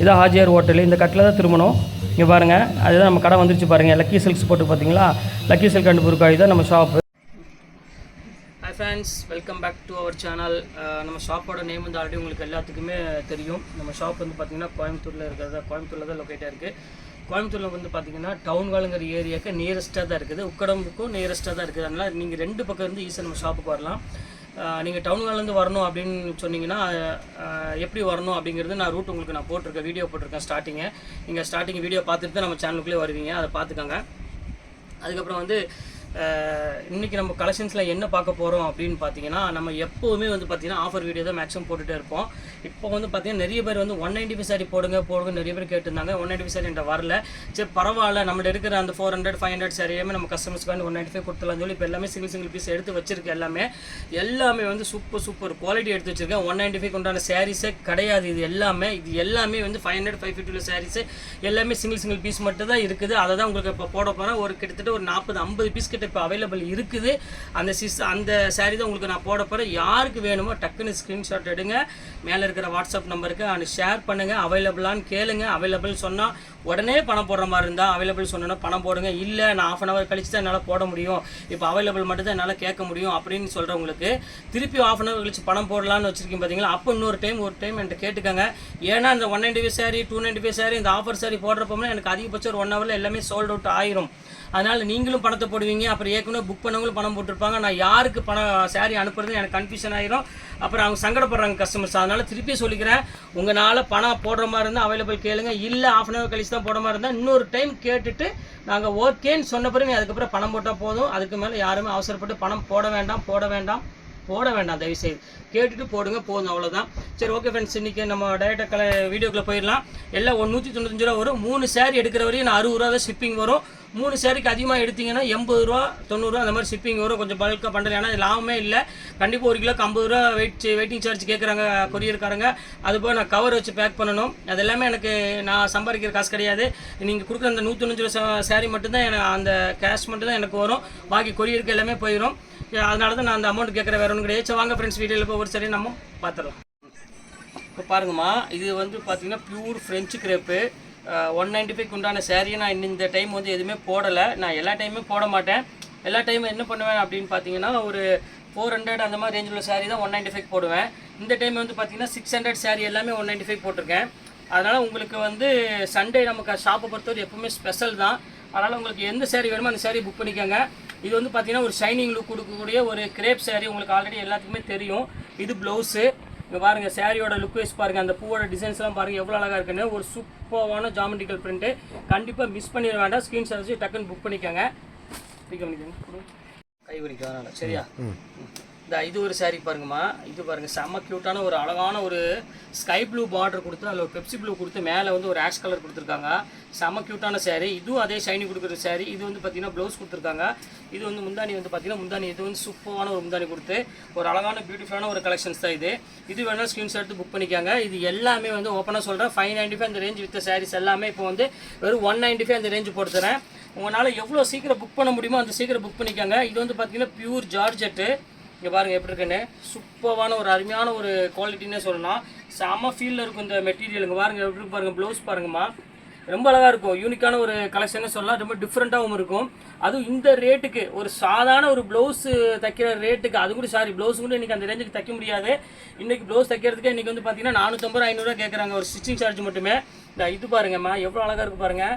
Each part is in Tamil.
இதான் ஹாஜியார் ஹோட்டல். இந்த கட்டில் தான் திரும்பணும். இங்கே பாருங்கள் அதுதான் நம்ம கடை வந்துருச்சு பாருங்கள் லக்கி சில்க்ஸ் போட்டு பார்த்தீங்களா? லக்கி சில்க் அண்ட் புருக்காய் தான் நம்ம shop hi fans welcome back to our channel நம்ம ஷாப்போட நேம் வந்து ஆல்ரெடி உங்களுக்கு எல்லாத்துக்குமே தெரியும். நம்ம ஷாப் வந்து பார்த்தீங்கன்னா கோயம்புத்தூரில் இருக்கிறதா. கோயம்புத்தூரில் தான் லொக்கேட்டாக இருக்குது கோயம்புத்தூரில் வந்து பார்த்தீங்கன்னா டவுன் காலுங்கிற ஏரியாவுக்கு நியரஸ்ட்டாக தான் இருக்குது. உக்கடம்புக்கும் நியரஸ்ட்டாக தான் இருக்குது. அதனால் நீங்கள் ரெண்டு பக்கம் இருந்து ஈஸியாக நம்ம ஷாப்புக்கு வரலாம். நீங்கள் டவுன் ஹால்லேருந்து வரணும் அப்படின்னு சொன்னீங்கன்னா எப்படி வரணும் அப்படிங்கிறது நான் ரூட் உங்களுக்கு நான் போட்டிருக்கேன் வீடியோ போட்டிருக்கேன் ஸ்டார்டிங்கு நீங்கள் ஸ்டார்டிங் வீடியோ பார்த்துட்டு தான் நம்ம சேனலுக்குள்ளே வருவீங்க அதை பார்த்துக்கோங்க. அதுக்கப்புறம் வந்து இன்றைக்கி நம்ம கலெக்ஷன்ஸில் என்ன பார்க்க போகிறோம் அப்படின்னு பார்த்தீங்கன்னா நம்ம எப்போவுமே வந்து பார்த்தீங்கன்னா ஆஃபர் வீடியோ தான் மேக்ஸிமம் போட்டுகிட்டே இருப்போம். இப்போ வந்து பார்த்தீங்கன்னா நிறைய பேர் வந்து ஒன் நைன்டி ஃபைவ் சாரி போடுங்க போடுங்க நிறைய பேர் கேட்டிருந்தாங்க. ஒன் நைன்டி ஃபைவ் சாரி என்கிட்ட வரல. சரி பரவாயில்ல. நம்மள்ட்ட இருக்கிற அந்த ஃபோர் ஹண்ட்ரட் ஃபைவ் ஹண்ட்ரட் சாரியுமே நம்ம கஸ்டமர்ஸ்க்கு வந்து ஒன் நைன்டி ஃபைவ் கொடுத்துலாம் சொல்லி இப்போ எல்லாமே சிங்கிள் சிங்கிள் பீஸ் எடுத்து வச்சிருக்கேன் எல்லாமே. எல்லாமே வந்து சூப்பர் சூப்பர் குவாலிட்டி எடுத்து வச்சிருக்கேன். ஒன் நைன்டி ஃபைவ் உண்டான சாரீஸே கிடையாது. இது எல்லாமே இது எல்லாமே வந்து ஃபைவ் ஹண்ட்ரட் ஃபைவ் ஃபிஃப்டியில் சாரீஸு எல்லாமே சிங்கிள் சிங்கிள் பீஸ் மட்டும் தான் இருக்குது. அதை தான் உங்களுக்கு இப்போ போட போகிறேன் ஒரு கிட்டத்தட்ட ஒரு நாற்பது ஐம்பது பீஸ் கிட்ட இப்போ அவைலபிள் இருக்குது. அந்த சிஸ் அந்த saree தான் உங்களுக்கு நான் போட போகிறேன் யாருக்கு வேணுமோ டக்குன்னு ஸ்க்ரீன்ஷாட் எடுங்க. மேலே இருக்கிற வாட்ஸ்அப் நம்பருக்கு அது ஷேர் பண்ணுங்கள் அவைலபிளான்னு கேளுங்க. அவைலபிள் சொன்னால் உடனே பணம் போடுற மாதிரி இருந்தால் அவைலபிள் சொன்னோன்னா பணம் போடுங்க. இல்லை நான் ஆஃப் அன் ஹவர் கழிச்சு தான் என்னால் போட முடியும். இப்போ அவைலபிள் மட்டும் தான் என்னால் கேட்க முடியும் அப்படின்னு சொல்கிறவங்களுக்கு திருப்பி ஆஃப் அன் ஹவர் கழிச்சு பணம் போடலான்னு வச்சுருக்கீங்க பார்த்தீங்களா அப்போ இன்னொரு டைம் ஒரு டைம் என்கிட்ட கேட்டுக்கோங்க. ஏன்னா இந்த one ninety five sari two ninety five sari இந்த ஆஃபர் சாரி போடுறப்போம்னா எனக்கு அதிகபட்சம் ஒரு ஒன் ஹவரில் எல்லாமே சோல்ட் அவுட் ஆயிரும். அதனால் நீங்களும் பணத்தை போடுவீங்க. அப்புறம் ஏற்கனவே புக் பண்ணவங்களும் பணம் போட்டிருப்பாங்க. நான் யாருக்கு பணம் சாரி அனுப்புறது எனக்கு கன்ஃபியூஷன் ஆயிரும். அப்புறம் அவங்க சங்கடப்படுறாங்க கஸ்டமர்ஸ் அதனால் திருப்பி சொல்லிக்கிறேன். உங்களால் பணம் போடுற மாதிரி இருந்தால் அவைலபிள் கேளுங்க. இல்லை ஆஃப் அன் ஹவர் கழிச்சு தான் போடுற மாதிரி இருந்தால் இன்னொரு டைம் கேட்டுட்டு நாங்கள் ஓகேன்னு சொன்ன பிறகு நீ அதுக்கப்புறம் பணம் போட்டால் போதும். அதுக்கு மேலே யாருமே அவசரப்பட்டு பணம் போட வேண்டாம் போட வேண்டாம். போட வேண்டாம் தயவுசெய்து. கேட்டுட்டு போடுங்க போதும் அவ்வளோதான் சரி ஓகே ஃப்ரெண்ட்ஸ் இன்றைக்கி நம்ம டேரெக்டாக கலை வீடியோக்குள்ளே போயிடலாம். எல்லாம் ஒரு நூற்றி தொண்ணூத்தஞ்சு ரூபா வரும். மூணு சேரீ எடுக்கிற வரையும் நான் அறுபது ரூபா தான் ஷிப்பிங் வரும். மூணு சேரீக்கு அதிகமாக எடுத்திங்கன்னா எண்பது ரூபா தொண்ணூறுரூவா அந்த மாதிரி ஷிப்பிங் வரும். கொஞ்சம் பல்காக பண்ணுறது ஏன்னா லாபமே இல்லை. கண்டிப்பாக ஒரு கிலோக்கு ஐம்பது ரூபா வெயிட் வெயிட்டிங் சார்ஜ் கேட்குறாங்க கொரியர்காரங்க அதுபோல் நான் கவர் வச்சு பேக் பண்ணணும். அது எல்லாமே எனக்கு நான் சம்பாதிக்கிற காசு கிடையாது. நீங்கள் கொடுக்குற அந்த நூற்றி ரூபா சேரீ மட்டும்தான் எனக்கு அந்த கேஷ் மட்டும் தான் எனக்கு வரும். பாக்கி கொரியருக்கு எல்லாமே போயிடும் அதனால தான் நான் அந்த அமௌண்ட் கேட்குற வேற ஒன்றும் கிடையாது. வாங்க ஃப்ரெண்ட்ஸ் வீடியோவில் போய் ஒரு சரி நம்ம பார்த்துடலாம் இப்போ பாருங்கம்மா இது வந்து பார்த்தீங்கன்னா pure French crepe one ninety five உண்டான சேரீயை நான் இன்னும் இந்த டைம் வந்து எதுவுமே போடலை. நான் எல்லா டைமுமே போட மாட்டேன். எல்லா டைமும் என்ன பண்ணுவேன் அப்படின்னு பார்த்தீங்கன்னா ஒரு ஃபோர் ஹண்ட்ரட் அந்த மாதிரி ரேஞ்சில் சாரீ தான் ஒன் நைன்டி ஃபைவ் போடுவேன். இந்த டைம் வந்து பார்த்தீங்கன்னா சிக்ஸ் ஹண்ட்ரட் சாரீ எல்லாமே ஒன் நைன்டி ஃபைவ் போட்டிருக்கேன். அதனால் உங்களுக்கு வந்து சண்டே நமக்கு ஷாப்பை பொறுத்தவரை எப்பவுமே ஸ்பெஷல் தான். அதனால் உங்களுக்கு எந்த saree வேணுமோ அந்த saree புக் பண்ணிக்கோங்க. இது வந்து பார்த்தீங்கன்னா ஒரு ஷைனிங் லுக் கொடுக்கக்கூடிய ஒரு கிரேப் saree. உங்களுக்கு ஆல்ரெடி எல்லாத்துக்குமே தெரியும். இது ப்ளவுஸு இங்கே பாருங்க சாரியோட லுக் வைஸ் பாருங்க. அந்த பூவோட டிசைன்ஸ்லாம் பாருங்க எவ்வளோ அழகாக இருக்குன்னு. ஒரு சூப்பரான ஜாமெட்ரிக்கல் பிரிண்ட்டு கண்டிப்பாக மிஸ் பண்ணிட வேண்டாம். ஸ்க்ரீன்ஷாட் வச்சு டக்குன்னு புக் பண்ணிக்கோங்க. பிக் பண்ணிக்கோங்க கை அதனால சரியா? இந்த இது ஒரு saree பாருங்கம்மா. இது பாருங்க செம்ம க்யூட்டான ஒரு அழகான ஒரு ஸ்கை ப்ளூ பார்டர் கொடுத்து அதில் ஒரு பெப்சி ப்ளூ கொடுத்து மேலே வந்து ஒரு ஆஷ் கலர் கொடுத்துருக்காங்க. செம்ம க்யூட்டான saree. இதுவும் அதே ஷைனி கொடுக்குற saree. இது வந்து பார்த்தீங்கன்னா ப்ளவுஸ் கொடுத்துருக்காங்க. இது வந்து முந்தானி வந்து பார்த்திங்கன்னா முந்தானி. இது வந்து சூப்பரான ஒரு முந்தானி கொடுத்து ஒரு அழகான பியூட்டிஃபுல்லான ஒரு கலெக்ஷன்ஸ் தான் இது. இது வேணால் ஸ்க்ரீன்ஷாட் எடுத்து புக் பண்ணிக்காங்க. இது எல்லாமே வந்து ஓப்பனாக சொல்கிறேன் ஃபைவ் நைன்டி ஃபைவ் அந்த ரேஞ்ச் வித்த சாரீஸ் எல்லாமே இப்போ வந்து வெறும் ஒன் நைன்டி ஃபைவ் அந்த ரேஞ்ச் போட்டுத்தரேன் உங்களால் எவ்வளோ சீக்கிரம் புக் பண்ண முடியுமோ அந்த சீக்கிரம் புக் பண்ணிக்காங்க. இது வந்து பார்த்தீங்கன்னா பியூர் ஜார்ஜெட்டு இங்கே பாருங்கள் எப்படி இருக்குன்னு. சூப்பரான ஒரு அருமையான ஒரு குவாலிட்டின்னே சொல்லலாம். செம ஃபீலில் இருக்கும் இந்த மெட்டீரியல் இங்கே பாருங்கள் எப்படி பாருங்கள் ப்ளவுஸ் பாருங்கம்மா. ரொம்ப அழகாக இருக்கும். யூனிக்கான ஒரு கலெக்ஷன்னு சொல்லலாம். ரொம்ப டிஃப்ரெண்ட்டாகவும் இருக்கும். அதுவும் இந்த ரேட்டுக்கு ஒரு சாதாரண ஒரு ப்ளவுஸ் தைக்கிற ரேட்டுக்கு அது கூட சாரி ப்ளவுஸ் கூட இன்றைக்கி அந்த ரேஞ்சுக்கு தைக்க முடியாது. இன்றைக்கி ப்ளவுஸ் தைக்கிறதுக்கு இன்றைக்கி வந்து பார்த்தீங்கன்னா நானூற்றம்பது ரூபா ஐநூறுரூவா கேட்குறாங்க ஒரு ஸ்டிச்சிங் சார்ஜ் மட்டுமே. இந்த இது பாருங்கம்மா எவ்வளோ அழகாக இருக்குது பாருங்கள்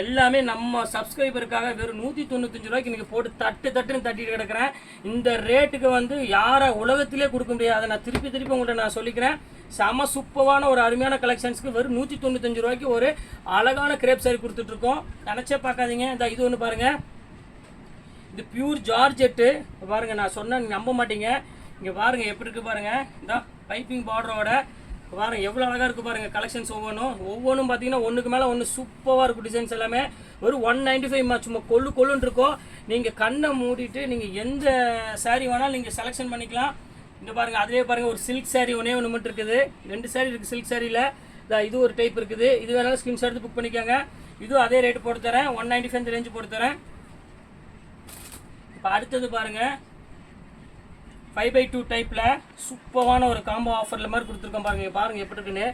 எல்லாமே நம்ம சப்ஸ்கிரைபருக்காக வெறும் நூற்றி தொண்ணூத்தஞ்சு ரூபாய்க்கு இன்றைக்கி போட்டு தட்டு தட்டுன்னு தட்டிட்டு கிடக்கிறேன். இந்த ரேட்டுக்கு வந்து யாரை உலகத்திலே கொடுக்க முடியாது. அதை நான் திருப்பி திருப்பி உங்கள்கிட்ட நான் சொல்லிக்கிறேன். செம சூப்பரான ஒரு அருமையான கலெக்ஷன்ஸ்க்கு வெறும் நூற்றி தொண்ணூத்தஞ்சு ரூபாய்க்கு ஒரு அழகான கிரேப் சாரி கொடுத்துட்ருக்கோம் நினச்சே பார்க்காதீங்க. இந்த இது ஒன்று பாருங்கள் இது பியூர் ஜார்ஜெட்டு பாருங்கள் நான் சொன்னேன் நம்ப மாட்டீங்க. இங்கே பாருங்கள் எப்படி இருக்குது பாருங்கள் இந்த பைப்பிங் பார்டரோட பாருங்க எவ்வளோ அழகாக இருக்குது பாருங்க கலெக்ஷன்ஸ் ஒவ்வொன்றும். ஒவ்வொன்றும் பார்த்தீங்கன்னா ஒன்றுக்கு மேலே ஒன்று சூப்பராக இருக்கும் டிசைன்ஸ் எல்லாமே. ஒரு ஒன் நைன்டி ஃபைவ் சும்மா கொள்ளு கொள்ளுன்னு இருக்கும். நீங்கள் கண்ணை மூடிட்டு நீங்கள் எந்த சாரீ வேணாலும் நீங்கள் செலெக்ஷன் பண்ணிக்கலாம். இந்த பாருங்கள் அதுவே பாருங்கள் ஒரு சில்க் சாரீ ஒன்றே ஒன்று மட்டும் இருக்குது. ரெண்டு சாரீ இருக்குது சில்க் சாரியில் இது ஒரு டைப் இருக்குது. இது வேணாலும் ஸ்கிரீன்ஷாட் எடுத்து புக் பண்ணிக்கோங்க. இதுவும் அதே ரேட்டு போட்டு தரேன். ஒன் நைன்டி ஃபைவ் ரேஞ்சு போட்டு தரேன். இப்போ அடுத்தது பாருங்கள் ஃபைவ் பை டூ டைப்பில் சூப்பரான ஒரு காம்போ ஆஃபரில் மாதிரி கொடுத்துருக்கோம் பாருங்கள் பாருங்கள் எப்படி இருக்குன்னு.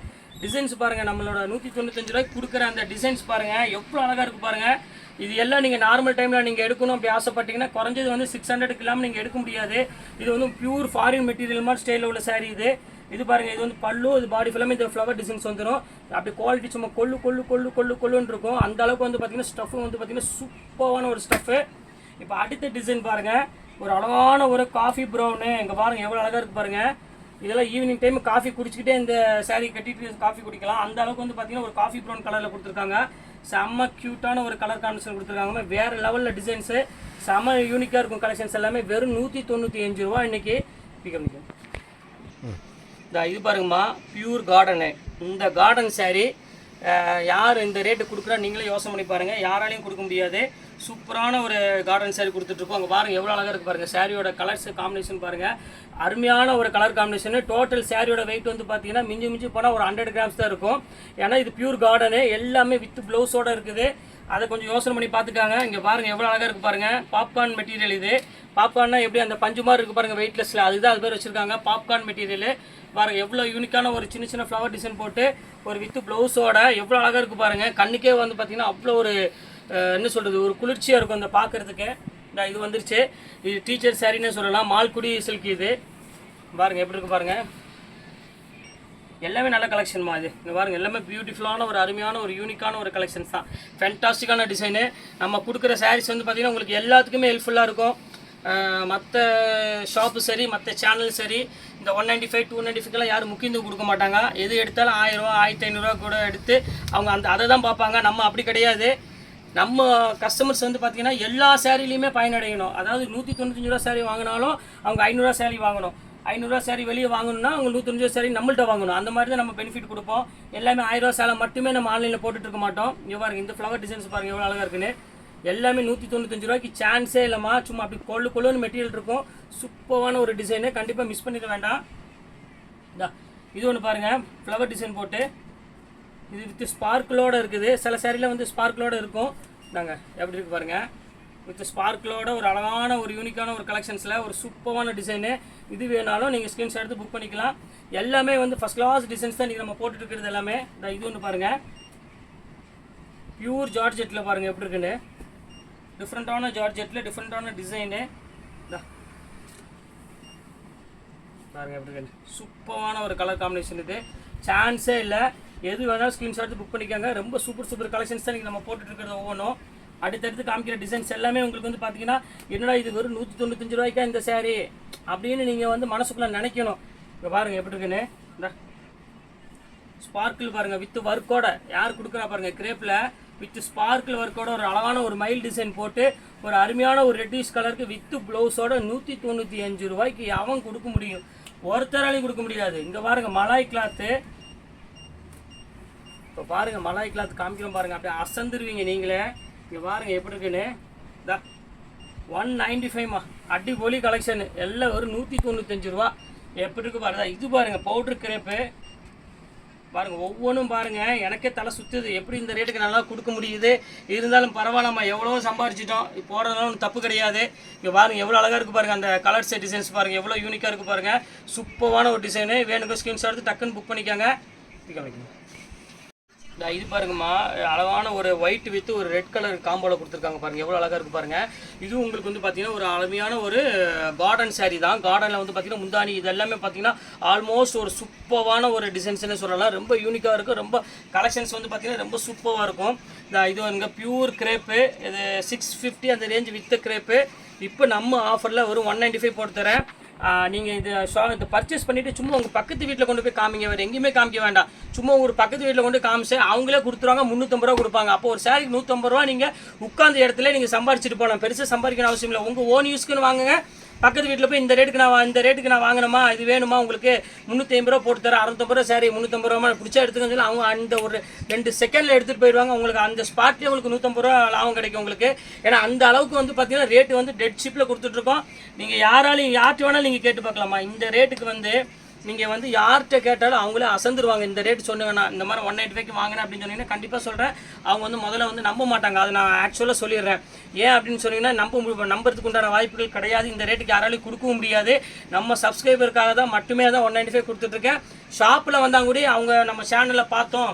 டிசைன்ஸ் பாருங்கள் நம்மளோட நூற்றி தொண்ணூத்தஞ்சு ரூபாய்க்கு கொடுக்குற அந்த டிசைன்ஸ் பாருங்கள் எவ்வளோ அழகாக இருக்குது பாருங்கள் இது எல்லாம் நீங்கள் நார்மல் டைமில் நீங்கள் எடுக்கணும் அப்படி ஆசைப்பட்டீங்கன்னா குறைஞ்சது வந்து சிக்ஸ் ஹண்ட்ரடுக்கு இல்லாமல் நீங்கள் எடுக்க முடியாது. இது வந்து பியூர் ஃபாரின் மெட்டீரியல் மாதிரி ஸ்டைலில் உள்ள saree இது. இது பாருங்கள் இது வந்து பல்லு இது பாடி ஃபுல்லாமே இந்த ஃப்ளவர் டிசைன்ஸ் வந்துடும் அப்படி குவாலிட்டி சும்மா கொள்ளு கொள்ளு கொள்ளு கொள்ளு கொள்ளுன்னு இருக்கும். அந்த அளவுக்கு வந்து பார்த்தீங்கன்னா ஸ்டஃப் வந்து பார்த்தீங்கன்னா சூப்பரான ஒரு ஸ்டஃப்பு இப்போ அடுத்த டிசைன் பாருங்கள் ஒரு அழகான ஒரு காஃபி ப்ரௌனு இங்கே பாருங்க எவ்வளோ அழகாக இருக்கு பாருங்கள் இதெல்லாம் ஈவினிங் டைம் காஃபி குடிச்சிக்கிட்டே இந்த saree கட்டிட்டு காஃபி குடிக்கலாம். அந்த அளவுக்கு வந்து பார்த்தீங்கன்னா ஒரு காஃபி ப்ரௌன் கலரில் கொடுத்துருக்காங்க. செம்ம க்யூட்டான ஒரு கலர் காம்பினேஷன் கொடுத்துருக்காங்க. வேறு லெவலில் டிசைன்ஸு செம்ம யூனிக்காக இருக்கும் கலெக்ஷன்ஸ் எல்லாமே. வெறும் நூற்றி தொண்ணூற்றி அஞ்சு ரூபா இன்றைக்கி பிகம் இந்த இது பாருங்கம்மா. பியூர் கார்டனு இந்த கார்டன் saree யார் இந்த ரேட்டு கொடுக்குறா நீங்களே யோசனை பண்ணி பாருங்கள் யாராலையும் கொடுக்க முடியாது. சூப்பரான ஒரு கார்டன் சேரீ கொடுத்துட்ருக்கோம். அங்கே பாருங்கள் எவ்வளோ அழகாக இருக்குது பாருங்கள் சாரியோட கலர்ஸ் காம்பினேஷன் பாருங்கள் அருமையான ஒரு கலர் காம்பினேஷனு டோட்டல் சாரியோட வெயிட் வந்து பார்த்தீங்கன்னா மிஞ்சி மிஞ்சி போனால் ஒரு ஹண்ட்ரட் கிராம்ஸ் தான் இருக்கும். ஏன்னா இது பியூர் கார்டனு எல்லாமே வித் ப்ளவுஸோட இருக்குது. அதை கொஞ்சம் யோசனை பண்ணி பார்த்துக்காங்க. இங்கே பாருங்கள் எவ்வளோ அழகாக இருக்குது பாருங்கள் பாப்கார்ன் மெட்டீரியல் இது. பாப்கார்ன்னா எப்படி அந்த பஞ்சு மாதிரி இருக்குது பாருங்கள் வெயிட்லெஸ்ஸில் அதுதான் அது பேர் வச்சுருக்காங்க பாப்கார்ன் மெட்டீரியல் பாருங்கள் எவ்வளோ யூனிக்கான ஒரு சின்ன சின்ன ஃப்ளவர் டிசைன் போட்டு ஒரு வித்து ப்ளவுஸோட எவ்வளோ அழகாக இருக்குது பாருங்கள் கண்ணுக்கே வந்து பார்த்தீங்கன்னா அவ்வளோ ஒரு என்ன சொல்கிறது ஒரு குளிர்ச்சியாக இருக்கும் அந்த பார்க்குறதுக்கு இந்த இது வந்துருச்சு. இது டீச்சர் சாரின்னு சொல்லலாம். மால்குடி சில்க் இது. பாருங்கள் எப்படி இருக்கு பாருங்கள் எல்லாமே நல்ல கலெக்ஷன்மா இது. இங்கே பாருங்கள் எல்லாமே பியூட்டிஃபுல்லான ஒரு அருமையான ஒரு யூனிக்கான ஒரு கலெக்ஷன்ஸ் தான். ஃபென்டாஸ்டிக்கான டிசைனு நம்ம கொடுக்குற சாரீஸ் வந்து பார்த்திங்கன்னா உங்களுக்கு எல்லாத்துக்குமே ஹெல்ப்ஃபுல்லாக இருக்கும். மற்ற ஷாப்பு சரி மற்ற சேனல் சரி இந்த one ninety five two ninety ஃபைவ்லாம் யாரும் முக்கியத்துவம் கொடுக்க மாட்டாங்க. எது எடுத்தாலும் ஆயிரரூவா ஆயிரத்தி ஐநூறுரூவா கூட எடுத்து அவங்க அந்த அதை தான் பார்ப்பாங்க. நம்ம அப்படி கிடையாது. நம்ம கஸ்டமர்ஸ் வந்து பார்த்தீங்கன்னா எல்லா சேரீலையுமே பயனடையணும். அதாவது நூற்றி தொண்ணூத்தஞ்சு ரூபா சேரீ வாங்கினாலும் அவங்க ஐநூறுரூவா சேரீ வாங்கணும். ஐநூறுரூவா சேரீ வெளியே வாங்கணும்னா அவங்க நூற்றஞ்சு ரூபா சேரீ நம்மள்ட்ட வாங்கணும். அந்த மாதிரி தான் நம்ம பெனிஃபிட் கொடுப்போம். எல்லாமே ஆயிரம் ரூபா சேலை மட்டுமே நம்ம ஆன்லைனில் போட்டுட்டு இருக்க மாட்டோம். இங்கே பாருங்க இந்த ஃப்ளவர் டிசைன்ஸ் பாருங்கள் எவ்வளோ அழகாக இருக்குன்னு. எல்லாமே நூற்றி தொண்ணூத்தஞ்சு ரூபாய்க்கு சான்ஸே இல்லைம்மா. சும்மா அப்படி கொள்ளு கொள்ளுன்னு மெட்டீரியல் இருக்கும். சூப்பரான ஒரு டிசைனு கண்டிப்பாக மிஸ் பண்ணிட வேண்டாம். இதா இது ஒன்று பாருங்கள் ஃப்ளவர் டிசைன் போட்டு இது வித் ஸ்பார்க்கிளோடு இருக்குது. சில சேரீலாம் வந்து ஸ்பார்க்கிளோடு இருக்கும். நாங்கள் எப்படி இருக்கு பாருங்க. வித் ஸ்பார்க்கிளோட ஒரு அழகான ஒரு யூனிக்கான ஒரு கலெக்ஷன்ஸில் ஒரு சூப்பரான டிசைனு இது வேணாலும் நீங்கள் ஸ்க்ரீன்ஷாட் எடுத்து புக் பண்ணிக்கலாம். எல்லாமே வந்து ஃபஸ்ட் கிளாஸ் டிசைன்ஸ் தான் நீங்கள் நம்ம போட்டுட்டு இருக்கிறது எல்லாமே. இந்த இது ஒன்று பாருங்கள் பியூர் ஜார்ஜெட்டில் பாருங்கள் எப்படி இருக்குன்னு. டிஃப்ரெண்ட்டான ஜார்ஜெட்டில் டிஃப்ரெண்ட்டான டிசைனு பாருங்கள் எப்படி இருக்குன்னு. சூப்பரான ஒரு கலர் காம்பினேஷன் இது. சான்ஸே இல்லை. எது வேணாலும் ஸ்க்ரீன்ஷாட் எடுத்து புக் பண்ணிக்கோங்க. ரொம்ப சூப்பர் சூப்பர் கலெக்ஷன்ஸ் தான் நீங்கள் நம்ம போட்டுட்டு இருக்கிறது ஒவ்வொன்றும். அடுத்தடுத்து காமிக்கிற டிசைன்ஸ் எல்லாமே உங்களுக்கு வந்து பார்த்தீங்கன்னா என்னடா இது வெறும் நூற்றி தொண்ணூத்தஞ்சு ரூபாய்க்கா இந்த saree? அப்படின்னு நீங்கள் வந்து மனசுக்குள்ளே நினைக்கணும். இப்போ பாருங்க எப்படி இருக்குன்னு? இந்த. ஸ்பார்க்கிள் பாருங்க வித்து ஒர்க்கோட யார் கொடுக்குறா பாருங்க கிரேப்பில் வித் ஸ்பார்க்கிள் ஒர்க்கோட ஒரு அழகான ஒரு மைல் டிசைன் போட்டு ஒரு அருமையான ஒரு ரெட்டிஷ் கலருக்கு வித்து ப்ளவுஸோட நூற்றி தொண்ணூற்றி அஞ்சு ரூபாய்க்கு அவன் கொடுக்க முடியும். ஒருத்தராலையும் கொடுக்க முடியாது. இங்கே பாருங்கள் மலாய் கிளாத்து இப்போ பாருங்க மலாய் கிளாத் காமிக்கிறோம் பாருங்க அப்படியே அசந்துருவீங்க நீங்களே. இங்கே பாருங்க எப்படி இருக்குன்னு? இதா ஒன் நைன்டி ஃபைவ்மா அடிபொலி கலெக்ஷன் எல்லாம் ஒரு நூற்றி தொண்ணூத்தஞ்சு ரூபா. எப்படி இருக்கு பாருங்க இது பாருங்க பவுட்ரு கிரேப்பு பாருங்க ஒவ்வொன்றும் பாருங்க எனக்கே தலை சுற்றுது எப்படி இந்த ரேட்டுக்கு நல்லா கொடுக்க முடியுது? இருந்தாலும் பரவாயில்ல நம்ம எவ்வளோ சம்பாரிச்சிட்டோம். போகிறதுனால ஒன்றும் தப்பு கிடையாது. இங்கே பாருங்க எவ்வளோ அழகாக இருக்கு பாருங்க அந்த கலர்ஸ் டிசைன்ஸ் பாருங்க எவ்வளோ யூனிக்காக இருக்குது பாருங்க. சூப்பரான ஒரு டிசைனு வேணுங்க ஸ்கிரீன்ஷாட் எடுத்து டக்குன்னு புக் பண்ணிக்கோங்க. இது இந்த இது பாருங்கம்மா அழகான ஒரு ஒயிட் வித் ஒரு ரெட் கலர் காம்போல கொடுத்துருக்காங்க பாருங்க. எவ்வளோ அழகா இருக்கு பாருங்க. இது உங்களுக்கு வந்து பார்த்தீங்கன்னா ஒரு அழமையான ஒரு கார்டன் saree தான். கார்டனில் வந்து பார்த்தீங்கன்னா முந்தானி இது எல்லாமே பார்த்தீங்கன்னா ஆல்மோஸ்ட் ஒரு சூப்பரான ஒரு டிசைன்ஸ்னு சொல்லலாம். ரொம்ப யூனிக்காக இருக்கும் ரொம்ப கலெக்ஷன்ஸ் வந்து பார்த்தீங்கன்னா ரொம்ப சூப்பராக இருக்கும். இந்த இது வந்து பியூர் கிரேப்பு இது சிக்ஸ் ஃபிஃப்டி அந்த ரேஞ்ச் வித் கிரேப்பு இப்போ நம்ம ஆஃபரில் ஒரு ஒன் நைன்டி ஃபைவ் போட்டு தரேன். நீங்கள் இது ஷா இது பர்ச்சேஸ் பண்ணிவிட்டு சும்மா உங்கள் பக்கத்து வீட்டில் கொண்டு போய் காமிங்க. வேறு எங்கேயுமே காமிக்க வேண்டாம். சும்மா ஒரு பக்கத்து வீட்டில் கொண்டு காமிச்சு அவங்களே கொடுத்துருவாங்க முந்நூற்றம்பது ரூபா கொடுப்பாங்க. அப்போ ஒரு சாரிக்கு நூற்றம்பது ரூபா நீங்கள் உட்காந்த இடத்துல நீங்கள் சம்பாரிச்சிட்டு போகலாம். பெருசாக சம்பாதிக்கணும் அவசியம் இல்லை. உங்கள் ஓன் யூஸ்க்குன்னு வாங்குங்க. பக்கத்து வீட்டில் போய் இந்த ரேட்டுக்கு நான் இந்த ரேட்டுக்கு நான் வாங்கினமா இது வேணுமா? உங்களுக்கு முந்நூற்றி ஐம்பது ரூபா போட்டு தரேன். அறுநூத்தம்பது ரூபா சாரி முந்நூற்றம்பது ரூபா பிடிச்சா எடுத்துக்கன்னு சொல்லி அவங்க அந்த ஒரு ரெண்டு செகண்டில் எடுத்துகிட்டு போயிடுவாங்க. உங்களுக்கு அந்த ஸ்பாட்லேயே உங்களுக்கு நூற்றம்பது ரூபா லாபம் கிடைக்கும் உங்களுக்கு. ஏன்னா அந்த அளவுக்கு வந்து பார்த்தீங்கன்னா ரேட்டு வந்து டெட் ஷிப்பில் கொடுத்துட்ருக்கோம் நீங்கள் யாராலையும் யார்கிட்ட வேணாலும் நீங்கள் கேட்டு பார்க்கலாமா? இந்த ரேட்டுக்கு வந்து நீங்கள் வந்து யார்கிட்ட கேட்டாலும் அவங்களே அசந்துருவாங்க. இந்த ரேட் சொன்னீங்கன்னா இந்த மாதிரி ஒன் எயிட் ஃபைவ்க்கு வாங்கினேன் அப்படின்னு சொன்னீங்கன்னா கண்டிப்பாக சொல்கிறேன் அவங்க வந்து முதல்ல வந்து நம்ப மாட்டாங்க. அதை நான் ஆக்சுவலாக சொல்லிடுறேன். ஏன் அப்படின்னு சொன்னீங்கன்னா நம்ப நம்புறதுக்கு உண்டான வாய்ப்புகள் கிடையாது. இந்த ரேட்டுக்கு யாராலையும் கொடுக்கவும் முடியாது. நம்ம சப்ஸ்கிரைபருக்காக தான் மட்டுமே தான் ஒன் நைன்டி ஃபைவ் கொடுத்துட்ருக்கேன் ஷாப்பில் வந்தால் கூட அவங்க நம்ம சேனலில் பார்த்தோம்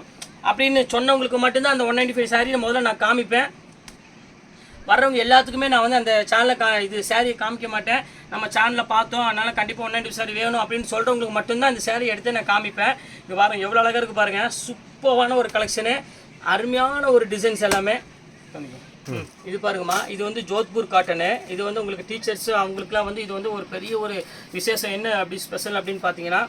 அப்படின்னு சொன்னவங்களுக்கு மட்டும்தான் அந்த ஒன் நைன்டி ஃபைவ் சாரியை முதல்ல நான் காமிப்பேன். வர்றவங்க எல்லாத்துக்குமே நான் வந்து அந்த சேனலில் கா இது சேரீயை காமிக்க மாட்டேன். நம்ம சேனலில் பார்த்தோம் அதனால் கண்டிப்பாக ஒன் நைன்டி சாரி வேணும் அப்படின்னு சொல்கிறவங்களுக்கு மட்டும்தான் அந்த சேரீ எடுத்து நான் காமிப்பேன். இங்கே பாருங்கள் எவ்வளோ அழகாக இருக்குது பாருங்கள் சூப்பரான ஒரு கலெக்ஷனு அருமையான ஒரு டிசைன்ஸ் எல்லாமே. இது பாருங்கம்மா. இது வந்து ஜோத்பூர் காட்டனு இது வந்து உங்களுக்கு டீச்சர்ஸ் அவங்களுக்குலாம் வந்து இது வந்து ஒரு பெரிய ஒரு விசேஷம் என்ன அப்படி ஸ்பெஷல் அப்படின்னு பார்த்தீங்கன்னா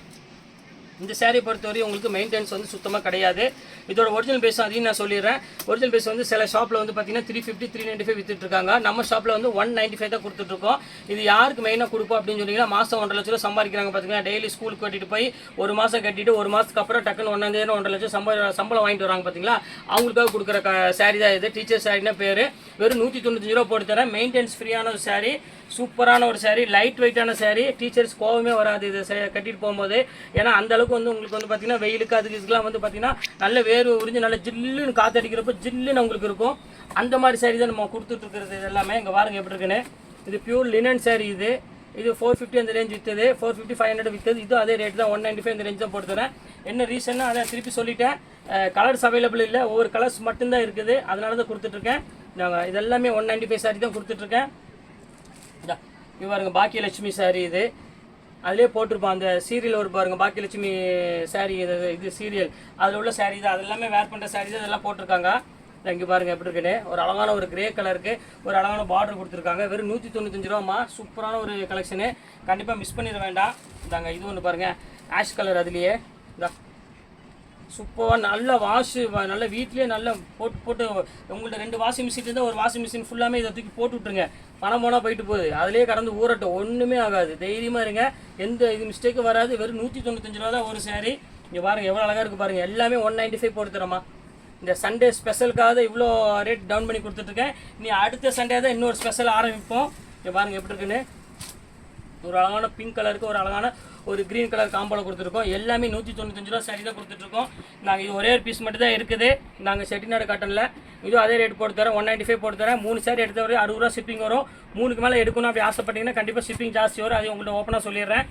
இந்த சேரீ பொறுத்தவரை உங்களுக்கு மெயின்டெனன்ஸ் வந்து சுத்தமாக கிடையாது. இதோட ஒரிஜினல் பேஸ் அதையும் நான் சொல்லிடுறேன். ஒரிஜினல் பேஸ் வந்து சில ஷாப்பில் வந்து பார்த்தீங்கன்னா three fifty three ninety five வித்துட்ருக்காங்க நம்ம ஷாப்பில் வந்து ஒன் நைன்ட்டி ஃபைவ் தான் கொடுத்துட்ருக்கோம் இது யாருக்கு மெயினாக கொடுப்போம் அப்படின்னு சொன்னீங்கன்னா மாதம் ஒன்றரை லட்சம் ரூபா சம்பாதிக்கிறாங்க பார்த்தீங்கன்னா டெய்லி ஸ்கூலுக்கு கட்டிட்டு போய் ஒரு மாதம் கட்டிட்டு ஒரு மாதத்துக்கு அப்புறம் டக்குன்னு ஒன்றாந்தேரம் ஒன்றரை லட்சம் சம்பளம் சம்பளம் வாங்கிட்டு வராங்க பார்த்தீங்களா அவங்களுக்காக கொடுக்குற க தான் இது. டீச்சர் சாரின்னா பேர். வெறும் நூற்றி தொண்ணூத்தஞ்சு ரூபா போட்டு தரேன். மெயின்டெனன்ஸ் ஃப்ரீயான ஒரு saree. சூப்பரான ஒரு சாரீ லைட் வெயிட்டான சாரீ டீச்சர்ஸ் கோவமே வராது இது கட்டிட்டு போகும்போது. ஏன்னா அந்த அளவுக்கு வந்து உங்களுக்கு வந்து பார்த்தீங்கன்னா வெயிலுக்கு அதுக்கு இதுக்கெல்லாம் வந்து பார்த்தீங்கன்னா நல்ல வேர்வை உறிஞ்சு நல்ல ஜில்லுன்னு காத்தடிக்கிறப்போ ஜில்லுன்னு உங்களுக்கு இருக்கும். அந்த மாதிரி சாரீ தான் நம்ம கொடுத்துட்டு இருக்கிறது இது எல்லாமே இங்கே பாருங்க எப்படி இருக்குன்னு. இது பியூர் லினன் சாரீ இது. இது ஃபோர் ஃபிஃப்டி அந்த ரேஞ்ச் விற்றது ஃபோர் ஃபிஃப்டி ஃபைவ் ஹண்ட்ரட் விற்றது இது அதே ரேட் தான். ஒன் நைன்டி ஃபைவ் இந்த ரேஞ்ச் தான் போட்டுத்தரேன் என்ன ரீசன்னா அதை திருப்பி சொல்லிட்டேன். கலர்ஸ் அவைலபிள் இல்லை. ஒவ்வொரு கலர்ஸ் மட்டும்தான் இருக்குது. அதனால தான் கொடுத்துட்ருக்கேன் நாங்கள் இதெல்லாமே ஒன் நைன்டி ஃபைவ் சாரி தான் கொடுத்துட்ருக்கேன் இதா பாருங்க பாக்கியலட்சுமி சாரி இது. அதிலே போட்டிருப்பான் அந்த சீரியல் ஒரு பாருங்க பாக்கியலட்சுமி சாரி இது இது சீரியல் அதில் உள்ள saree தான் அது எல்லாமே வேர் பண்ணுற saree தான் இதெல்லாம் போட்டிருக்காங்க. இங்கே பாருங்க எப்படி இருக்குன்னு. ஒரு அழகான ஒரு கிரே கலருக்கு ஒரு அழகான பார்டர் கொடுத்துருக்காங்க. வெறும் நூற்றி தொண்ணூத்தஞ்சு ரூபாம்மா. சூப்பரான ஒரு கலெக்ஷனு கண்டிப்பாக மிஸ் பண்ணிட வேண்டாம். இந்தாங்க இது ஒன்று பாருங்கள் ஆஷ் கலர் அதுலேயே. இந்த. சூப்பராக நல்ல வாஷு நல்ல வீட்லேயே நல்ல போட்டு போட்டு உங்கள்கிட்ட ரெண்டு வாஷிங் மிஷின் இருந்தால் ஒரு வாஷிங் மிஷின் ஃபுல்லாமே இதை தூக்கி போட்டு விட்ருங்க பணம் போனால் போயிட்டு போகுது. அதிலே கடந்து ஊறட்டும். ஒன்றுமே ஆகாது. தைரியமாக இருங்க. எந்த இது மிஸ்டேக்கும் வராது. வெறும் நூற்றி தொண்ணூத்தஞ்சு ரூபா தான் ஒரு சாரி இங்கே பாருங்கள் எவ்வளோ அழகாக இருக்குது பாருங்கள் எல்லாமே ஒன் நைன்ட்டி ஃபைவ் போட்டு தரமா இந்த சண்டே ஸ்பெஷலுக்காக இவ்வளோ ரேட் டவுன் பண்ணி கொடுத்துட்ருக்கேன் நீ அடுத்த சண்டே தான் இன்னொரு ஸ்பெஷல் ஆரம்பிப்போம். இங்கே பாருங்கள் எப்படி இருக்குன்னு. ஒரு அழகான பிங்க் கலருக்கு ஒரு அழகான ஒரு க்ரீன் கலர் காம்போல கொடுத்துருக்கோம். எல்லாமே நூற்றி தொண்ணூத்தஞ்சு ரூபா சரி தான் கொடுத்துட்ருக்கோம். நாங்கள் இது ஒரே ஒரு பீஸ் மட்டும் தான் இருக்குது. நாங்கள் செட்டிநாடு காட்டனில் இதுவும் அதே ரேட் போட்டு தரேன். ஒன் நைன்ட்டி ஃபைவ் போட்டு தரேன். மூணு சாரி எடுத்த வரை அறுபது ரூபா ஷிப்பிங் வரும். மூணுக்கு மேலே எடுக்கணும் அப்படி ஆசைப்பட்டீங்கன்னா கண்டிப்பாக ஷிப்பிங் ஜாஸ்தி வரும். அதையும் உங்கள்கிட்ட ஓப்பனாக சொல்லிடுறேன்.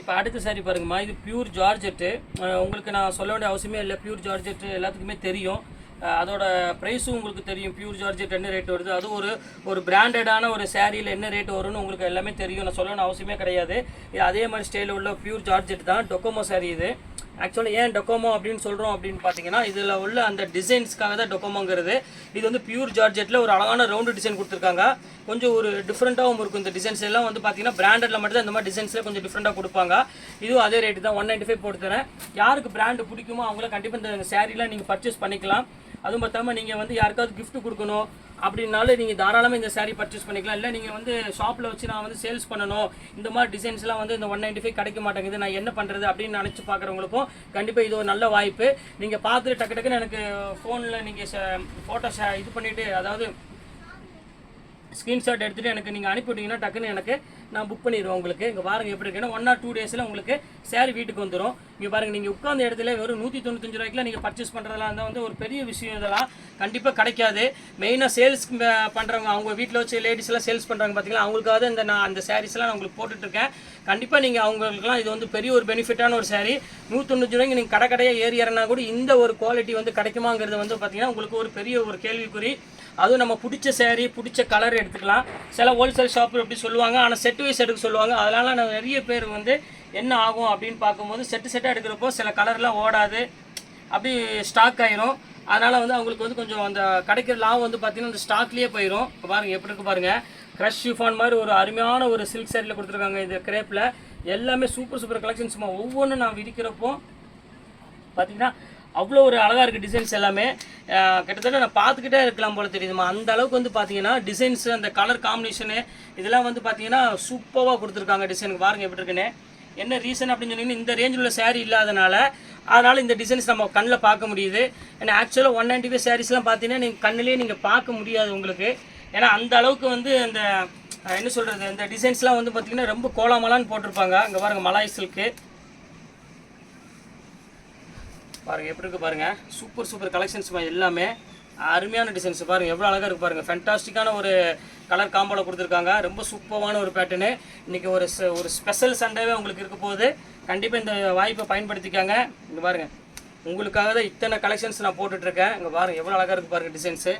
இப்போ அடுத்த சாரி பாருங்கம்மா. இது பியூர் ஜார்ஜெட்டு உங்களுக்கு நான் சொல்ல வேண்டிய அவசியமே இல்லை. பியூர் ஜார்ஜெட்டு எல்லாத்துக்குமே தெரியும். அதோட ப்ரைஸும் உங்களுக்கு தெரியும். பியூர் ஜார்ஜெட் என்ன ரேட் வருது? அது ஒரு ஒரு பிராண்டடான ஒரு சேரீயில் என்ன ரேட் வரும்னு உங்களுக்கு எல்லாமே தெரியும். நான் சொல்லணும்னு அவசியமே கிடையாது. இது அதே மாதிரி ஸ்டைலில் உள்ள பியூர் ஜார்ஜெட் தான். டொக்கோமோ சேரீ இது. ஆக்சுவலாக ஏன் டொக்கோமோ அப்படின்னு சொல்கிறோம் அப்படின்னு பார்த்தீங்கன்னா இதில் உள்ள அந்த டிசைன்ஸ்க்காக தான் டொக்கோமோங்கிறது இது வந்து பியூர் ஜார்ஜெட்டில் ஒரு அழகான ரவுண்டு டிசைன் கொடுத்துருக்காங்க. கொஞ்சம் ஒரு டிஃப்ரெண்ட்டாகவும் இருக்கும் இந்த டிசைன்ஸ் எல்லாம் வந்து பார்த்தீங்கன்னா பிராண்டடில் மட்டும் தான் இந்த மாதிரி டிசைன்ஸில் கொஞ்சம் டிஃப்ரெண்ட்டாக கொடுப்பாங்க. இதுவும் அதே ரேட்டு தான் ஒன் நைன்ட்டி ஃபைவ் போட்டு தரேன். யாருக்கு பிராண்டு பிடிக்குமோ அவங்கள கண்டிப்பாக இந்த சாரீலாம் நீங்கள் பர்ச்சேஸ் பண்ணிக்கலாம். அதுவும் பார்த்தாமல் நீங்கள் வந்து யாருக்காவது கிஃப்ட் கொடுக்கணும். அப்படின்னாலும் நீங்கள் தாராளமாக இந்த சாரீ பர்ச்சேஸ் பண்ணிக்கலாம். இல்லை நீங்கள் வந்து ஷாப்பில் வச்சு நான் வந்து சேல்ஸ் பண்ணணும். இந்த மாதிரி டிசைன்ஸ்லாம் வந்து இந்த ஒன் நைன்டி ஃபைவ் கிடைக்க மாட்டேங்குது. நான் என்ன பண்ணுறது அப்படின்னு நினச்சி பார்க்குறவங்களுக்கும் கண்டிப்பாக இது ஒரு நல்ல வாய்ப்பு. நீங்கள் பார்த்துட்டு டக்கு டக்குன்னு எனக்கு ஃபோனில் நீங்கள் ஃபோட்டோ இது பண்ணிவிட்டு அதாவது ஸ்க்ரீன்ஷாட் எடுத்துகிட்டு எனக்கு நீங்கள் அனுப்பிவிட்டீங்கன்னா டக்குன்னு எனக்கு நான் புக் பண்ணிடுவேன் உங்களுக்கு. இங்கே பாருங்க எப்படி இருக்குன்னா ஒன் ஆர் டூ டேஸில் உங்களுக்கு சேரீ வீட்டுக்கு வந்துடும் இங்கே பாருங்கள் நீங்கள் உட்காந்து இடத்துல வெறும் நூற்றி தொண்ணூத்தஞ்சு ரூபாய்க்குலாம் நீங்கள் பர்ச்சேஸ் பண்ணுறதெல்லாம் இருந்தால் வந்து ஒரு பெரிய விஷயம் இதெல்லாம் கண்டிப்பாக கிடைக்காது. மெயினாக சேல்ஸ் பண்ணுறவங்க அவங்க வீட்டில் வச்சு லேடிஸ்லாம் சேல்ஸ் பண்ணுறாங்க பார்த்தீங்களா அவங்களுக்காக இந்த நான் அந்த சாரீஸ்லாம் நான் உங்களுக்கு போட்டுட்ருக்கேன். கண்டிப்பாக நீங்கள் அவங்களுக்குலாம் இது வந்து பெரிய ஒரு பெனிஃபிட்டான ஒரு சாரீ நூற்றொண்ணூற்றி ரூபாய்க்கு நீங்கள் கடை கடையாக ஏறி இறனா கூட இந்த ஒரு குவாலிட்டி வந்து கிடைக்குமாங்கிறது வந்து பார்த்தீங்கன்னா உங்களுக்கு ஒரு பெரிய ஒரு கேள்விக்குறி. அதுவும் நம்ம பிடிச்ச சேரீ பிடிச்ச கலர் எடுத்துக்கலாம். சில ஹோல்சேல் ஷாப் அப்படி சொல்லுவாங்க ஆனால் செட் வைஸ் எடுக்க சொல்லுவாங்க. அதனால நான் நிறைய பேர் வந்து என்ன ஆகும் அப்படின்னு பார்க்கும்போது செட்டு செட்டாக எடுக்கிறப்போ சில கலர்லாம் ஓடாது. அப்படி ஸ்டாக் ஆயிரும். அதனால் வந்து அவங்களுக்கு வந்து கொஞ்சம் அந்த கிடைக்கிற லாபம் வந்து பார்த்தீங்கன்னா அந்த ஸ்டாக்லேயே போயிடும் இப்போ பாருங்கள் எப்படி இருக்கு பாருங்கள் க்ரஷ் ஷிஃபான் மாதிரி ஒரு அருமையான ஒரு சில்க் சேரியில் கொடுத்துருக்காங்க இந்த கிரேப்பில் எல்லாமே சூப்பர் சூப்பர் கலெக்ஷன்ஸ்மா ஒவ்வொன்றும் நான் விரிக்கிறப்போ பார்த்திங்கன்னா அவ்வளோ ஒரு அழகாக இருக்குது டிசைன்ஸ் எல்லாமே. கிட்டத்தட்ட நான் பார்த்துக்கிட்டே இருக்கலாம் போல தெரியுதுமா அந்த அளவுக்கு வந்து பார்த்தீங்கன்னா டிசைன்ஸ் அந்த கலர் காம்பினேஷனு இதெல்லாம் வந்து பார்த்தீங்கன்னா சூப்பராக கொடுத்துருக்காங்க டிசைனுக்கு பாருங்க எப்படி இருக்குன்னு. என்ன ரீசன் அப்படின்னு சொன்னீங்கன்னா இந்த ரேஞ்சில் உள்ள சேரீ இல்லாதனால அதனால் இந்த டிசைன்ஸ் நம்ம கண்ணில் பார்க்க முடியுது. ஏன்னா ஆக்சுவலாக ஒன் நைன்டி ஃபைவ் சாரீஸ்லாம் பார்த்தீங்கன்னா நீங்கள் கண்ணிலே நீங்கள் பார்க்க முடியாது உங்களுக்கு. ஏன்னா அந்த அளவுக்கு வந்து அந்த என்ன சொல்கிறது இந்த டிசைன்ஸ்லாம் வந்து பார்த்திங்கன்னா ரொம்ப கோலாமலான்னு போட்டிருப்பாங்க. இங்கே பாருங்கள் மலாய் சில்க்கு பாருங்கள் எப்படி இருக்கு பாருங்கள் சூப்பர் சூப்பர் கலெக்ஷன்ஸ் எல்லாமே. அருமையான டிசைன்ஸ் பாருங்கள் எவ்வளோ அழகாக இருக்கு பாருங்கள் ஃபேண்டாஸ்டிக்கான ஒரு கலர் காம்போவில் கொடுத்துருக்காங்க. ரொம்ப சூப்பரான ஒரு பேட்டர்னு இன்றைக்கி ஒரு ஒரு ஸ்பெஷல் சண்டேவே உங்களுக்கு இருக்க போகுது. கண்டிப்பாக இந்த வாய்ப்பை பயன்படுத்திக்காங்க. இங்கே பாருங்கள் உங்களுக்காக தான் இத்தனை கலெக்ஷன்ஸ் நான் போட்டுட்ருக்கேன் இங்கே பாருங்கள் எவ்வளோ அழகாக இருக்குது பாருங்கள் டிசைன்ஸு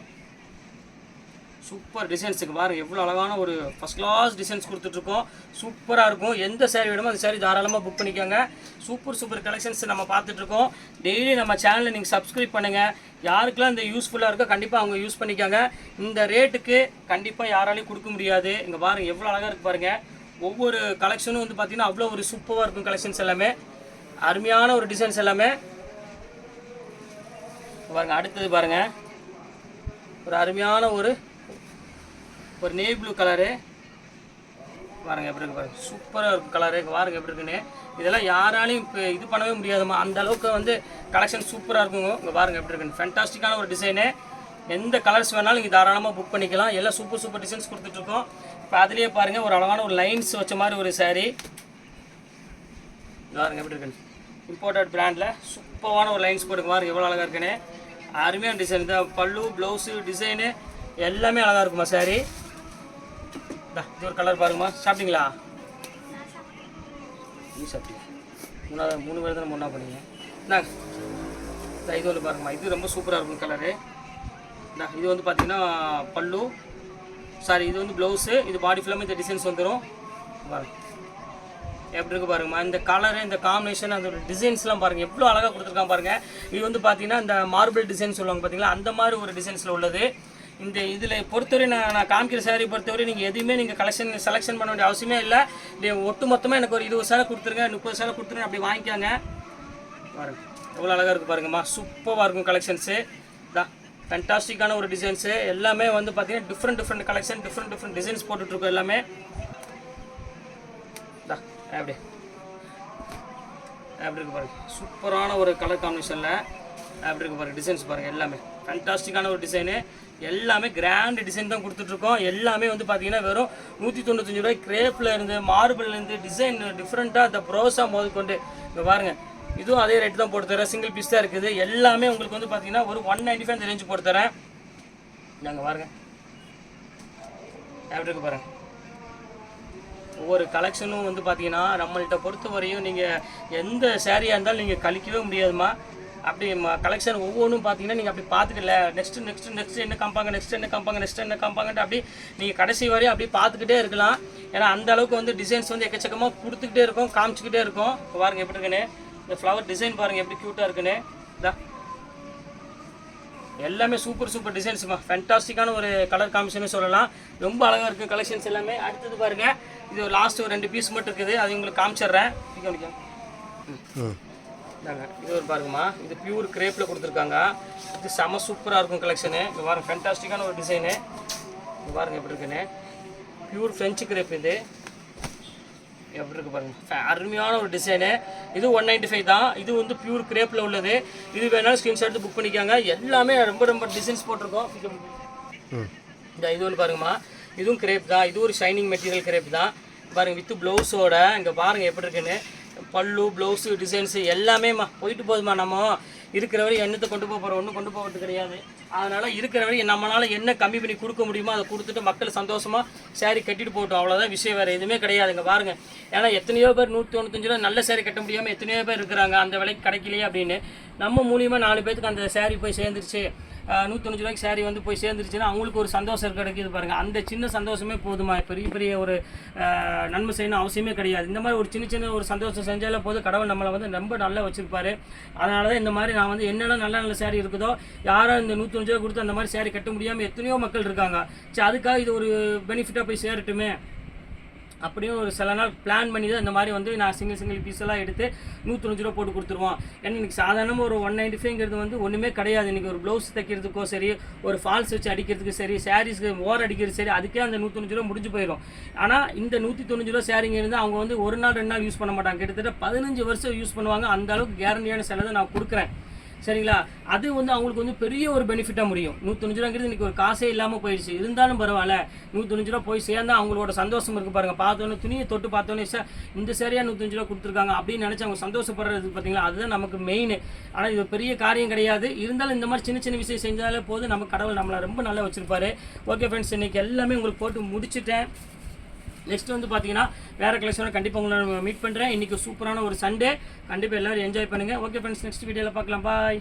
சூப்பர் டிசைன்ஸுக்கு பாருங்கள் எவ்வளோ அழகான ஒரு ஃபஸ்ட் கிளாஸ் டிசைன்ஸ் கொடுத்துட்ருக்கோம். சூப்பராக இருக்கும். எந்த சேரீ வேணுமோ அந்த சேரீ தாராளமாக புக் பண்ணிக்கோங்க. சூப்பர் சூப்பர் கலெக்ஷன்ஸ் நம்ம பார்த்துட்ருக்கோம். டெய்லி நம்ம சேனலை நீங்கள் சப்ஸ்கிரைப் பண்ணுங்கள் யாருக்கெல்லாம் இந்த யூஸ்ஃபுல்லாக இருக்கோ கண்டிப்பாக அவங்க யூஸ் பண்ணிக்கோங்க. இந்த ரேட்டுக்கு கண்டிப்பாக யாராலையும் கொடுக்க முடியாது. இங்கே பாருங்க எவ்வளோ அழகாக இருக்கு பாருங்கள் ஒவ்வொரு கலெக்ஷனும் வந்து பார்த்திங்கன்னா அவ்வளோ ஒரு சூப்பராக இருக்கும் கலெக்ஷன்ஸ் எல்லாமே. அருமையான ஒரு டிசைன்ஸ் எல்லாமே. பாருங்கள் அடுத்தது பாருங்கள் ஒரு அருமையான ஒரு ஒரு நேவி ப்ளூ கலரு பாருங்க எப்படி இருக்கு பாருங்கள் சூப்பராக இருக்கும் கலரு பாருங்க எப்படி இருக்குன்னு. இதெல்லாம் யாராலையும் இப்போ இது பண்ணவே முடியாதும்மா. அந்த அளவுக்கு வந்து கலெக்ஷன் சூப்பராக இருக்குங்க. இங்கே பாருங்கள் எப்படி இருக்குன்னு. ஃபேண்டாஸ்டிக்கான ஒரு டிசைனு எந்த கலர்ஸ் வேணாலும் நீங்கள் தாராளமாக புக் பண்ணிக்கலாம். எல்லாம் சூப்பர் சூப்பர் டிசைன்ஸ் கொடுத்துட்ருக்கோம் இப்போ அதுலேயே பாருங்கள் ஒரு அழகான ஒரு லைன்ஸ் வச்ச மாதிரி ஒரு சாரீ பாருங்கள் பாருங்க எப்படி இருக்குன்னு. இம்போர்ட்டட் பிராண்டில் சூப்பரான ஒரு லைன்ஸ் போட்டுக்கு பாருங்க எவ்வளோ அழகாக இருக்குன்னு. அருமையான டிசைன் இந்த பல்லு ப்ளவுஸு டிசைனு எல்லாமே அழகாக இருக்குமா சாரீ இது ஒரு கலர் பாருங்கம்மா. சாப்பிட்டீங்களா? நீ சாப்பிட்டீங்க மூணாவது மூணு பேர் தானே ஒன்றா பண்ணீங்க. இந்தா, இது ஒன்று பாருங்கம்மா. இது ரொம்ப சூப்பராக இருக்கும் கலரு இந்தா, இது வந்து பார்த்தீங்கன்னா பல்லு. சாரி இது வந்து ப்ளவுஸு இது பாடி ஃபுல்லாமே இந்த டிசைன்ஸ் வந்துடும் பாருங்க. எப்படி இருக்கு பாருங்கம்மா. இந்த கலரு இந்த காம்பினேஷன் அதோட டிசைன்ஸ்லாம் பாருங்க. எவ்வளோ அழகாக கொடுத்துருக்கான் பாருங்க. இது வந்து பார்த்தீங்கன்னா இந்த மார்பிள் டிசைன் சொல்லுவாங்க பார்த்தீங்களா அந்த மாதிரி ஒரு டிசைன்ஸில் உள்ளது. இந்த இதில் பொறுத்தவரை நான் நான் காமிக்கிற saree பொறுத்தவரை நீங்கள் எதுவுமே நீங்கள் கலெக்ஷன் செலெக்ஷன் பண்ண வேண்டிய அவசியமே இல்லை. நீங்கள் ஒட்டு மொத்தமாக எனக்கு ஒரு இருபது சேலை கொடுத்துருங்க முப்பது சேலை கொடுத்துருங்க அப்படி வாங்கிக்காங்க. பாருங்க. எவ்வளோ அழகாக இருக்குது பாருங்கம்மா. சூப்பராக இருக்கும் கலெக்ஷன்ஸு தான் ஃபேண்டாஸ்டிக்கான ஒரு டிசைன்ஸு எல்லாமே வந்து பார்த்தீங்கன்னா different different collection different different designs போட்டுட்ருக்கோம் எல்லாமே. தான் அப்படி. அப்படி இருக்கு பாருங்க. சூப்பரான ஒரு கலர் காம்பினேஷனில் அப்படி இருக்கு பாருங்க. டிசைன்ஸ் பாருங்கள் எல்லாமே. ஃபேண்டாஸ்டிக்கான ஒரு டிசைனு எல்லாமே கிராண்ட் டிசைன் தான் கொடுத்துட்ருக்கோம். எல்லாமே வந்து பார்த்தீங்கன்னா வெறும் நூற்றி தொண்ணூத்தஞ்சு ரூபாய் கிரேப்பில் இருந்து மார்பிள்லேருந்து டிசைன் டிஃப்ரெண்ட்டாக அந்த ப்ரோஸாக முதற்கொண்டு இங்கே பாருங்கள் இதுவும் அதே ரேட்டு தான் போட்டு தரேன். சிங்கிள் பீஸ் தான் இருக்குது. எல்லாமே உங்களுக்கு வந்து பார்த்தீங்கன்னா ஒரு ஒன் நைன்டி ஃபைவ் ரேஞ்சு போட்டு தரேன். நாங்கள் பாருங்கள் எப்படி இருக்கு பாருங்கள் ஒவ்வொரு கலெக்ஷனும் வந்து பார்த்தீங்கன்னா நம்மள்கிட்ட பொறுத்த வரையும் நீங்கள் எந்த சேரீயாக இருந்தாலும் நீங்கள் கழிக்கவே முடியாதுமா அப்படி கலெக்ஷன் ஒவ்வொன்றும் பார்த்தீங்கன்னா நீங்கள் அப்படி பார்த்துக்கல. நெக்ஸ்ட் நெக்ஸ்ட் நெக்ஸ்ட் என்ன காம்பாங்க நெக்ஸ்ட் என்ன காம்பாங்க நெக்ஸ்ட் என்ன காம்பாங்கன்ட்டு அப்படி நீங்கள் கடைசி வரையும் அப்படி பார்த்துக்கிட்டே இருக்கலாம். ஏன்னா அந்த அளவுக்கு வந்து டிசைன்ஸ் வந்து எக்கச்சக்கமாக கொடுத்துக்கிட்டே இருக்கும் காமிச்சிக்கிட்டே இருக்கும். இப்போ பாருங்க எப்படி இருக்குன்னு. இந்த ஃப்ளவர் டிசைன் பாருங்க எப்படி க்யூட்டாக இருக்குன்னு. இதான் எல்லாமே சூப்பர் சூப்பர் டிசைன்ஸுமா ஃபென்டாஸ்டிக்கான ஒரு கலர் காம்பினேஷன் சொல்லலாம். ரொம்ப அழகாக இருக்குது கலெக்ஷன்ஸ் எல்லாமே. அடுத்தது பாருங்கள் இது லாஸ்ட் ஒரு ரெண்டு பீஸ் மட்டும் இருக்குது. அது உங்களுக்கு காமிச்சிடுறேன். இந்தாங்க இது ஒரு பாருங்கம்மா. இது பியூர் கிரேப்பில் கொடுத்துருக்காங்க. இது செம சூப்பராக இருக்கும் கலெக்ஷனு இது பாருங்க ஃபேண்டாஸ்டிக்கான ஒரு டிசைனு இது பாருங்க எப்படி இருக்குன்னு. பியூர் ஃப்ரெஞ்சு கிரேப் இது. எப்படி இருக்கு பாருங்க அருமையான ஒரு டிசைனு இது ஒன் நைன்டி ஃபைவ் தான். இது வந்து பியூர் கிரேப்பில் உள்ளது. இது வேணாலும் ஸ்க்ரீன்ஷாட் எடுத்து புக் பண்ணிக்காங்க. எல்லாமே ரொம்ப ரொம்ப டிசைன்ஸ் போட்டிருக்கோம். இந்த இது ஒன்று பாருங்கம்மா. இதுவும் கிரேப் தான். இது ஒரு ஷைனிங் மெட்டீரியல் கிரேப் தான். பாருங்க வித் ப்ளவுஸோட இங்கே பாருங்க எப்படி இருக்குன்னு. பல்லு ப்ளவுஸு டிசைன்ஸு எல்லாமேம்மா போயிட்டு போதுமா நம்ம? இருக்கிற வரை என்னத்தை கொண்டு போக போகிறோம் ஒன்றும் கொண்டு போகிறது கிடையாது. அதனால் இருக்கிற வரை நம்மளால் என்ன கம்மி பண்ணி கொடுக்க முடியுமோ அதை கொடுத்துட்டு மக்கள் சந்தோஷமாக சேரீ கட்டிட்டு போகட்டும். அவ்வளோதான் விஷயம் வேறு எதுவுமே கிடையாதுங்க. பாருங்கள் ஏன்னா எத்தனையோ பேர் நூற்றி தொண்ணூத்தஞ்சு ரூபா நல்ல சேரீ கட்ட முடியாமல் எத்தனையோ பேர் இருக்கிறாங்க. அந்த விலைக்கு கிடைக்கலையே அப்படின்னு. நம்ம மூலியமாக நாலு பேத்துக்கு அந்த சேரீ போய் சேர்ந்துருச்சு. நூற்றஞ்சு ரூபாய்க்கு saree வந்து போய் சேர்ந்துருச்சுன்னா அவங்களுக்கு ஒரு சந்தோஷம் கிடைக்குது பாருங்கள் அந்த சின்ன சந்தோஷமே போதுமா? பெரிய பெரிய ஒரு நன்மை செய்யணும் அவசியமே கிடையாது. இந்த மாதிரி ஒரு சின்ன சின்ன ஒரு சந்தோஷம் செஞ்சாலே போதும். கடவுள் நம்மளை வந்து ரொம்ப நல்லா வச்சுருப்பாரு. அதனால தான் இந்த மாதிரி நான் வந்து என்னென்ன நல்ல நல்ல சேரீ இருக்குதோ யாரும் இந்த நூற்றஞ்சு ரூபா கொடுத்து அந்த மாதிரி saree கட்ட முடியாமல் எத்தனையோ மக்கள் இருக்காங்க. சரி அதுக்காக இது ஒரு பெனிஃபிட்டாக போய் சேரட்டுமே. அப்படியும் ஒரு சில நாள் பிளான் பண்ணி தான் இந்த மாதிரி வந்து நான் சிங்கிள் சிங்கிள் பீஸ் எல்லாம் எடுத்து நூற்றஞ்சு ரூபா போட்டு கொடுத்துருவோம். ஏன்னா இன்றைக்கி சாதாரணமாக ஒரு ஒன் நைன்டி ஃபைவ்ங்கிறது வந்து ஒன்றுமே கிடையாது. இன்றைக்கி ஒரு ப்ளவுஸ் தைக்கிறதுக்கோ சரி ஒரு ஃபால்ஸ் வச்சு அடிக்கிறதுக்கு சரி சாரீஸ்க்கு ஓர் அடிக்கிறது சரி அதுக்கே அந்த நூற்றஞ்சு ரூபா முடிஞ்சு போயிடும் ஆனால் இந்த நூற்றி தொண்ணூறு ரூபா சாரிங்க இருந்து அவங்க வந்து ஒரு நாள் ரெண்டு நாள் யூஸ் பண்ண மாட்டாங்க. கிட்டத்தட்ட பதினஞ்சு வருஷம் யூஸ் பண்ணுவாங்க. அந்த அளவுக்கு கேரண்டியான செலவை நான் கொடுக்குறேன். சரிங்களா? அது வந்து அவங்களுக்கு வந்து பெரிய ஒரு பெனிஃபிட்டாக முடியும். நூற்றஞ்சு ரூபாங்கிறது இன்றைக்கி ஒரு காசே இல்லாமல் போயிடுச்சு. இருந்தாலும் பரவாயில்ல. நூற்றஞ்சு ரூபா போய் சேர்ந்தா அவங்களோட சந்தோஷம் இருக்குது பாருங்கள் பார்த்தோன்னே துணியை தொட்டு பார்த்தோன்னே சார் இந்த சரியா நூற்றஞ்சு ரூபா கொடுத்துருக்காங்க அப்படின்னு நினச்சி அவங்க சந்தோஷப்படுறது பார்த்தீங்களா அதுதான் நமக்கு மெயின் ஆனால் இது பெரிய காரியம் கிடையாது. இருந்தாலும் இந்த மாதிரி சின்ன சின்ன விஷயம் செஞ்சாலே போதும். நம்ம கடவுள் நம்மளை ரொம்ப நல்லா வச்சுருப்பாரு. ஓகே ஃப்ரெண்ட்ஸ் இன்றைக்கி எல்லாமே உங்களுக்கு போட்டு முடிச்சிட்டேன். நெக்ஸ்ட் வந்து பார்த்தீங்கன்னா வேறு கலெக்ஷனை கண்டிப்பாக உங்களை மீட் பண்ணுறேன் இன்றைக்கி சூப்பரான ஒரு சண்டே கண்டிப்பாக எல்லோரும் என்ஜாய் பண்ணுங்கள் ஓகே ஃப்ரெண்ட்ஸ் நெக்ஸ்ட் வீடியோவில் பார்க்கலாம். பாய்